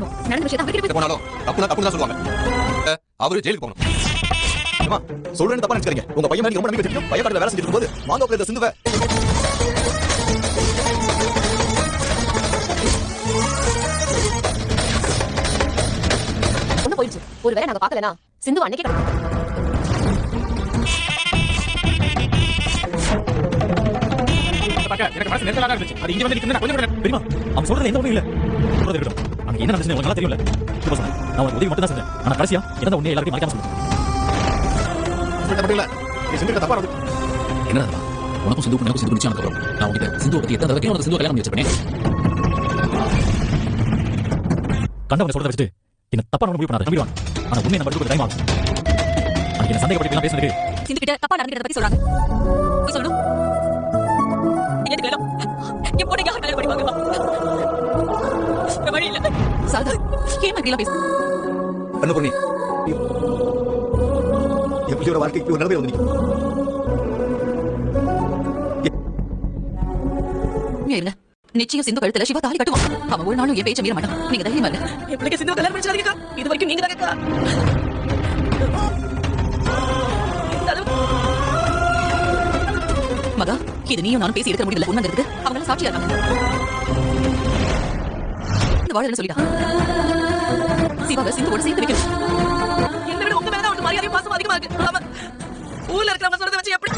நடந்த விஷயத்தை அவர்கிட்ட எங்க போனாலும் தப்புனா தப்புன்னு தான் சொல்லுவாங்க. அவரு ஜெயிலுக்கு போகணும். அம்மா சொல்றேன்னு தப்பா நினைச்சுக்கிறீங்க உங்க பையன் மேல ரொம்ப நம்பிக்கை பையன் வேலை செஞ்சுட்டு இருக்கும்போது மாந்தோப்பில் இருந்த சிந்துவை. ஒண்ணு போயிடுச்சு. ஒருவேளை நாங்க பார்க்கலனா சிந்து அன்னைக்கே கிடக்கும் எனக்கு மனசு நெருக்கலா தான் இருந்துச்சு. அது இங்க வந்து நிக்குது நான் கொஞ்சம் கூட தெரியுமா அவன் சொல்றது எந்த உண்மையும் இல்ல. அங்க என்ன நடந்துச்சு உங்களுக்கு இப்ப சொல்றேன் நான் ஒரு உதவி மட்டும் தான் செஞ்சேன் கடைசியா என்ன உண்மையை எல்லாருக்கும் மறைக்காம நீ தப்பா நடந்து என்னடா இதெல்லாம்? உனக்கும் சிந்து எனக்கும் சிந்து நிச்சயம் அப்புறம் நான் உங்ககிட்ட சிந்து பத்தி எத்தனை தடவை உனக்கு சிந்து கல்யாணம் வச்சிருப்பேன். கண்டவனை சொல்றத வச்சுட்டு என்ன தப்பா முடிவு பண்ணாத. நம்பிடுவான். ஆனா உண்மையை நம்ம டைம் ஆகும். அன்னைக்கு என்ன சந்தேகப்பட்டு எல்லாம் பேசுனதுக்கு சிந்து கிட்ட தப்பா நடந்துக்கிறத பத்தி சொல்றாங்க. நீ சொல்லணும். எதுக்கு வேணும் என் பொண்ணை எல்லாம் பேசு. அன்னபூர்ணி என் பிள்ளையோட வாழ்க்கைக்கு நிலைமை வந்து இருங்க. நிச்சயம் சிந்து கழுத்துல சிவா தாலி கட்டுவான். அவன் ஒரு நாளும் என் பேச்ச மீற மாட்டான். நீங்க தைரியமா இருங்க. பிள்ளைக்கு சிந்து கல்யாணம் பண்ணிச்சாதீங்க இது வரைக்கும் நீங்க தான் கேட்கலாம் மகா இது நீயும் நானும் பேசி எடுக்க முடியல. உண்மைங்கிறது அவங்க எல்லாம் சாட்சியா இருக்காங்க. இந்த வாழன்னு சொல்லிட்டான் சிவாவை சிந்துவோட சேர்த்து வைக்கணும் என்ன விட உங்க மேல அவனுக்கு மரியாதையும் பாசம் அதிகமா இருக்கு. ஊர்ல இருக்கிறவங்க சொல்றத வச்சு எப்படி?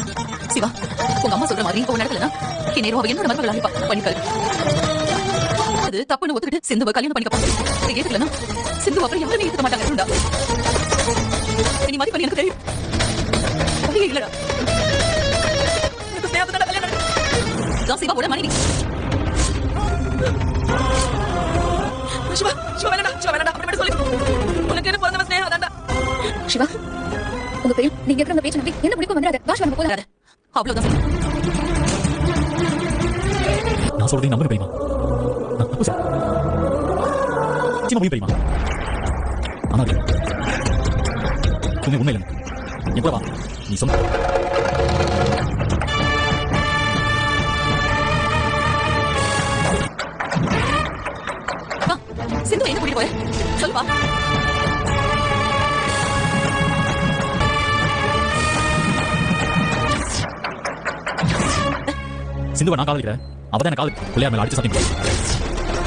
சிவா உங்க அம்மா சொல்ற மாதிரி உன் நடக்கலனா இந்நேரம் அவ என்னோட மருமகள் அனுப்பா பண்ணிப்பாரு அது தப்புன்னு ஒத்துக்கிட்டு சிந்துவை கல்யாணம் பண்ணிக்க போறேன் சிந்து அப்புறம் யாருமே ஏத்துக்க மாட்டாங்க நீ மாதிரி பண்ணி எனக்கு தெரியும். இல்லடா. சிவாவோட மனைவி சிவா சிவா உங்க பெரிய நீங்க இருக்கிற அந்த பேச்சு நம்பி என்ன பிடிக்கும் வந்துடாத. வாஷ் நம்ம போலாம் அவ்வளவுதான். நான் நான் தப்பு செய்யல. நிச்சயமா முடியும் தெரியுமா ஆனா உண்மை உண்மை இல்லை என் கூட வா. நீ சொன்ன சிந்து எங்க கூட்டிட்டு போய சொல்லுவா சிந்துவை நான் காதலிக்கிறேன். அவ தான் என்ன காதல் பிள்ளையார் மேல அடிச்சு சத்தியம்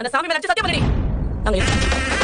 அந்த சாமி மேல அடிச்சு சத்தியம் பண்ணி நாங்க